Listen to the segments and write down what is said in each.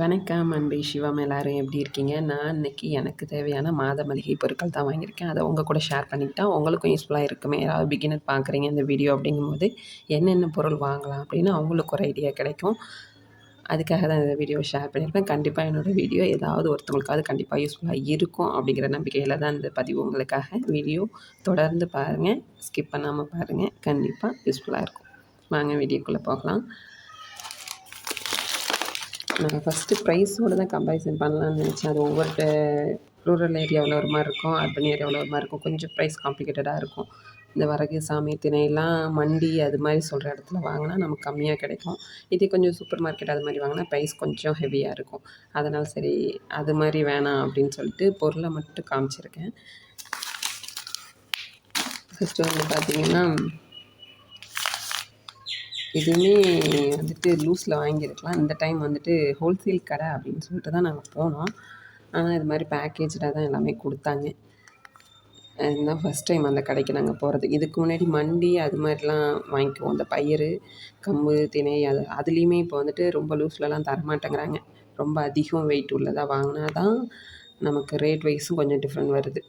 வணக்கம் அன்பே சிவம் எல்லாரும் எப்படி இருக்கீங்க? நான் இன்னைக்கு எனக்கு தேவையான மாத மளிகை பொருட்கள் தான் வாங்கியிருக்கேன். அதை உங்கள் கூட ஷேர் பண்ணிக்கிட்டா உங்களுக்கும் யூஸ்ஃபுல்லாக இருக்குமே. யாராவது பிகினர் பார்க்குறீங்க இந்த வீடியோ அப்படிங்கும்போது என்னென்ன பொருள் வாங்கலாம் அப்படின்னு அவங்களுக்கு ஒரு ஐடியா கிடைக்கும். அதுக்காக தான் இந்த வீடியோ ஷேர் பண்ணியிருக்கேன் கண்டிப்பாக என்னோடய வீடியோ ஏதாவது ஒருத்தவங்களுக்காவது கண்டிப்பாக யூஸ்ஃபுல்லாக இருக்கும் அப்படிங்கிற நம்பிக்கையில் தான் இந்த பதிவு உங்களுக்காக. வீடியோ தொடர்ந்து பாருங்கள் ஸ்கிப் பண்ணாமல் பாருங்கள் கண்டிப்பாக யூஸ்ஃபுல்லாக இருக்கும். வாங்க வீடியோக்குள்ளே போகலாம். நான் ஃபஸ்ட்டு ப்ரைஸோடு தான் கம்பேரிசன் பண்ணலான்னு நினச்சேன். அது ஒவ்வொரு ரூரல் ஏரியாவில் ஒரு மாதிரி இருக்கும் அர்பன் ஏரியாவில் ஒரு மாதிரி இருக்கும். கொஞ்சம் ப்ரைஸ் காம்ப்ளிகேட்டடாக இருக்கும். இந்த வரகு சாமி திணையெல்லாம் மண்டி அது மாதிரி சொல்கிற இடத்துல வாங்கினா நமக்கு கம்மியாக கிடைக்கும். இதே கொஞ்சம் சூப்பர் மார்க்கெட் அது மாதிரி வாங்கினா ப்ரைஸ் கொஞ்சம் ஹெவியாக இருக்கும். அதனால் சரி அது மாதிரி வேணாம் அப்படின்னு சொல்லிட்டு பொருளை மட்டும் காமிச்சிருக்கேன். ஃபஸ்ட்டு வந்து பார்த்திங்கன்னா இதுவுமே வந்துட்டு லூஸில் வாங்கியிருக்கலாம். இந்த டைம் வந்துட்டு ஹோல்சேல் கடை அப்படின்னு சொல்லிட்டு தான் நாங்கள் போனோம். ஆனால் இது மாதிரி பேக்கேஜாக தான் எல்லாமே கொடுத்தாங்க. இதுதான் ஃபஸ்ட் டைம் அந்த கடைக்கு நாங்கள் போகிறது இதுக்கு முன்னாடி மண்டி அது மாதிரிலாம் வாங்கிக்குவோம். அந்த பயிர் கம்பு திணை அது அதுலேயுமே இப்போ வந்துட்டு ரொம்ப லூஸ்லலாம் தரமாட்டேங்கிறாங்க. ரொம்ப அதிகம் வெயிட் உள்ளதாக வாங்கினா தான் நமக்கு ரேட் வைஸும் கொஞ்சம் டிஃப்ரெண்ட் வருது.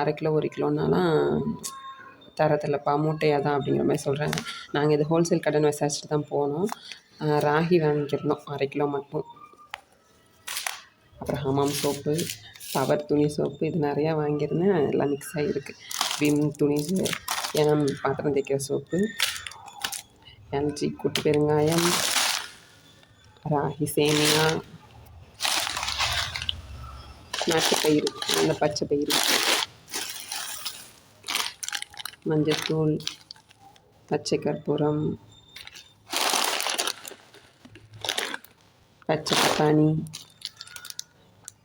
அரை கிலோ ஒரு கிலோனாலாம் தரதில்லைப்பா மூட்டையாக தான் அப்படிங்கிற மாதிரி சொல்கிறாங்க நாங்கள் இது ஹோல்சேல் கடன் விசாரிச்சுட்டு தான் போனோம். ராகி வாங்கியிருந்தோம் அரை கிலோ மட்டும். அப்புறம் ஹமாம் சோப்பு பவர் துணி சோப்பு இது நிறையா வாங்கியிருந்தேன். எல்லாம் மிக்ஸ் ஆகிருக்கு விம் துணி எனம் பாத்திரம் தைக்கிற சோப்பு எல்ஜி கூட்டு பெருங்காயம் ராகி சேமியா நாட்டு பயிர் அந்த பச்சை பயிர் மஞ்சத்தூள் பச்சை கற்பூரம் பச்சை பட்டாணி.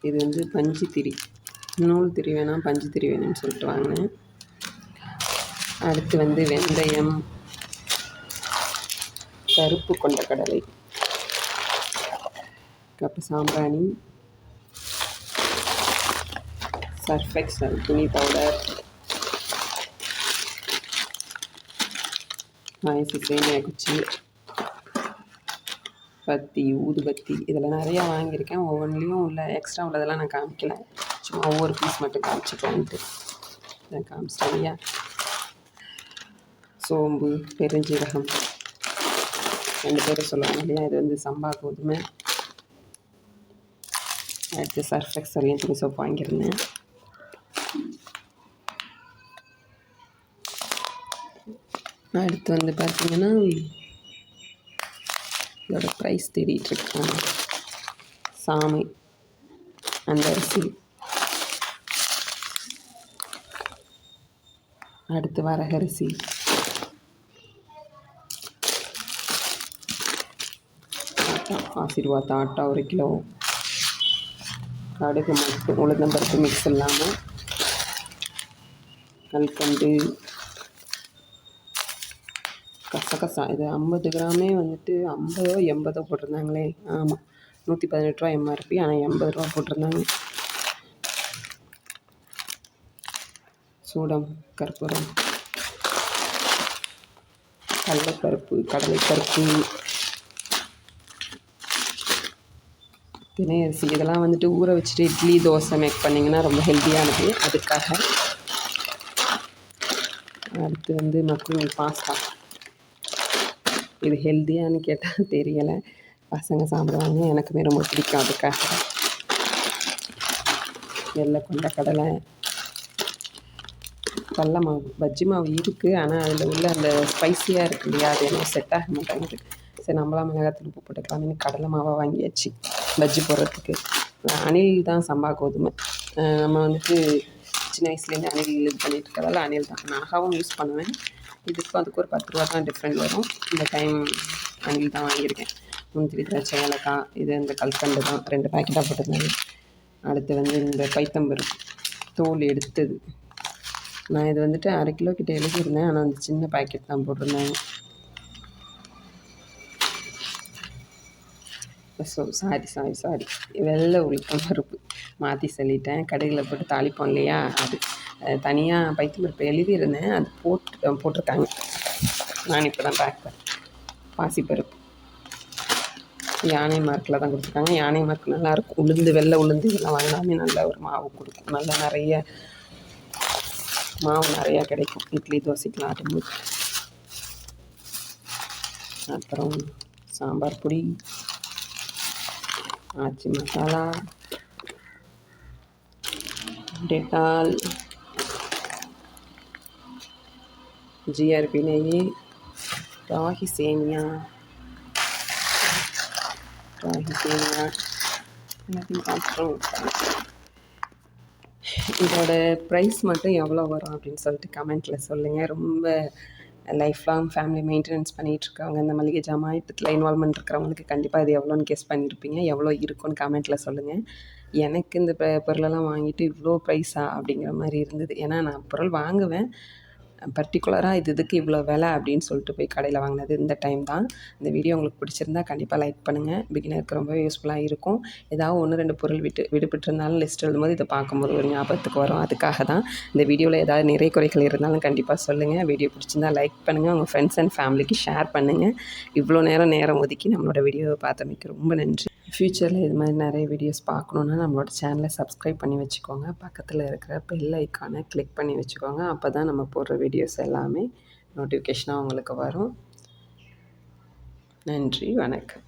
இது வந்து பஞ்சு திரி. நூல் திரி வேணாம் பஞ்சு திரி வேணும்னு சொல்லிட்டு வாங்கினேன். அடுத்து வந்து வெந்தயம் கருப்பு கொண்ட கடலை கப்பு சாம்பிராணி சர்ஃபெக்சல் துணி பவுடர் பாயச சேமியா குச்சி பத்தி ஊதுபத்தி இதில் நிறையா வாங்கியிருக்கேன். ஒவ்வொன்றிலையும் உள்ள எக்ஸ்ட்ரா உள்ளதெல்லாம் நான் காமிக்கல. சும்மா ஒவ்வொரு பீஸ் மட்டும் காமிச்சுக்கலான்ட்டு. நான் காமிச்சிட்டேன் இல்லையா? சோம்பு பெருஞ்சீரகம். ரெண்டு பேரும் சொல்லுவாங்க இல்லையா? இது வந்து சம்பா கோதுமை. அடுத்து சர்ஃப் எக்ஸலையும் துணி சோப் வாங்கியிருந்தேன். அடுத்து வந்து பார்த்திங்கன்னா இதோட ப்ரைஸ் தேடிட்டுருக்காங்க சாமை அந்த அரிசி. அடுத்து வரகரிசி ஆட்டா ஆசீர்வாத் ஆட்டா ஒரு கிலோ. கடுகு மட்டும் உளுந்தம்பருப்பு மிக்ஸ் இல்லாமல் கல்கண்டு கசகசா இது ஐம்பது கிராமே வந்துட்டு ஐம்பதோ எண்பதோ போட்டிருந்தாங்களே. ஆமாம் நூற்றி பதினெட்டு ரூபா எம்ஆர்பி ஆனால் எண்பது ரூபா போட்டிருந்தாங்க. சூடம் கற்பூரம். கடலைப்பருப்பு கடலைப்பருப்பு. தினை அரிசி இதெல்லாம் வந்துட்டு ஊற வச்சுட்டு இட்லி தோசை மேக் பண்ணிங்கன்னா ரொம்ப ஹெல்த்தியானது. அதுக்காக அடுத்து வந்து மக்ரூனி பாஸ்தா. இது ஹெல்த்தியான்னு கேட்டால் தெரியலை. பசங்க சாப்பிடுவாங்க. எனக்குமே ரொம்ப பிடிக்கும் அதுக்காக. வெள்ளை கொண்ட கடலை கடல மாவு பஜ்ஜி மாவு இருக்குது ஆனால் அதில் உள்ள அந்த ஸ்பைஸியாக இருக்கு இல்லையா அது என்ன செட் ஆக மாட்டேங்குது. சரி நம்மளா மிளகாத்தூள் உப்பு போட்டுக்கலாம்னு கடலை மாவை வாங்கியாச்சு பஜ்ஜி போடுறதுக்கு. அணில் தான் சம்பா கோதுமை. நம்ம வந்துட்டு சின்ன வயசுலேருந்து அணில் இது பண்ணிகிட்டு இருக்கிறதால அணில் தான். நாகாவும் யூஸ் பண்ணுவேன். இதுக்கும் அதுக்கு ஒரு பத்து ரூபா தான் டிஃப்ரெண்ட் வரும். இந்த டைம் அணில் தான் வாங்கியிருக்கேன். முந்திரி திராட்சை ஏலக்காய் இது இந்த கல்கண்டு தான். ரெண்டு பேக்கெட்டாக போட்டிருந்தாங்க. அடுத்து வந்து இந்த பைத்தம்பருப்பு தோல் எடுத்தது. நான் இது வந்துட்டு அரை கிலோ கிட்டே எழுதியிருந்தேன். ஆனால் அந்த சின்ன பேக்கெட் தான் போட்டிருந்தேன் ஸோ சாரி சாரி சாரி வெள்ளை உளுத்தம் பருப்பு மாற்றி சொல்லிட்டேன். கடையில் போட்டு தாளிப்போம் இல்லையா? அது. தனியாக பைத்தியம் பருப்பு எழுதியிருந்தேன். அது போட்டு போட்டிருக்காங்க. நான் இப்போ தான் பேக் பாசிப்பருப்பு யானை மார்க்கில் தான் கொடுத்துருக்காங்க. யானை மார்க் நல்லாயிருக்கும் உளுந்து வெள்ளை உளுந்து இதெல்லாம் வாங்கினாமே நல்ல ஒரு மாவு கொடுக்கும். நல்லா நிறைய மாவு நிறையா கிடைக்கும். இட்லி தோசைக்கெலாம் ஆட்டும்போது. அப்புறம் சாம்பார் பொடி ஆச்சி மசாலா டெட்டால் ஜிஆர்பி நெய் ராகி சேமியா ராகி சேமியா எல்லாத்தையும் இதோட ப்ரைஸ் மட்டும் எவ்வளோ வரும் அப்படின்னு சொல்லிட்டு கமெண்ட்டில் சொல்லுங்கள் ரொம்ப லைஃப் லாங் ஃபேமிலி மெயின்டெனன்ஸ் பண்ணிகிட்ருக்கவங்க இந்த மளிகை ஜாமான் இன்வால்மெண்ட் இருக்கிறவங்களுக்கு கண்டிப்பாக இது எவ்வளோன்னு கெஸ் பண்ணியிருப்பீங்க எவ்வளோ இருக்குன்னு கமெண்ட்டில் சொல்லுங்கள் எனக்கு இந்த பொருளெல்லாம் வாங்கிட்டு இவ்வளோ ப்ரைஸா அப்படிங்கிற மாதிரி இருந்தது. ஏன்னா நான் பொருள் வாங்குவேன். பர்டிகுலராக இது இதுக்கு இவ்வளோ விலை அப்படின்னு சொல்லிட்டு போய் கடையில் வாங்கினது இந்த டைம் தான். இந்த வீடியோ உங்களுக்கு பிடிச்சிருந்தா கண்டிப்பாக லைக் பண்ணுங்கள் பிகினருக்கு ரொம்ப யூஸ்ஃபுல்லாக இருக்கும். ஏதாவது ஒன்று ரெண்டு பொருள் விட்டு விடுபட்டிருந்தாலும் லிஸ்ட் எழுதும்போது இதை பார்க்கும்போது ஒரு ஞாபகத்துக்கு வரும். அதுக்காக தான் இந்த வீடியோவில் ஏதாவது நிறை குறைகள் இருந்தாலும் கண்டிப்பாக சொல்லுங்கள் வீடியோ பிடிச்சிருந்தா லைக் பண்ணுங்கள் உங்கள் ஃப்ரெண்ட்ஸ் அண்ட் ஃபேமிலிக்கு ஷேர் பண்ணுங்கள் இவ்வளோ நேரம் நேரம் ஒதுக்கி நம்மளோட வீடியோவை பார்த்தமைக்கு ரொம்ப நன்றி. ஃப்யூச்சரில் இது மாதிரி நிறைய வீடியோஸ் பார்க்கணுன்னா நம்மளோட சேனலை சப்ஸ்கிரைப் பண்ணி வச்சுக்கோங்க. பக்கத்தில் இருக்கிற பெல் ஐக்கானை கிளிக் பண்ணி வச்சுக்கோங்க. அப்போ தான் நம்ம போடுற வீடியோஸ் எல்லாமே நோட்டிஃபிகேஷனாக உங்களுக்கு வரும். நன்றி வணக்கம்.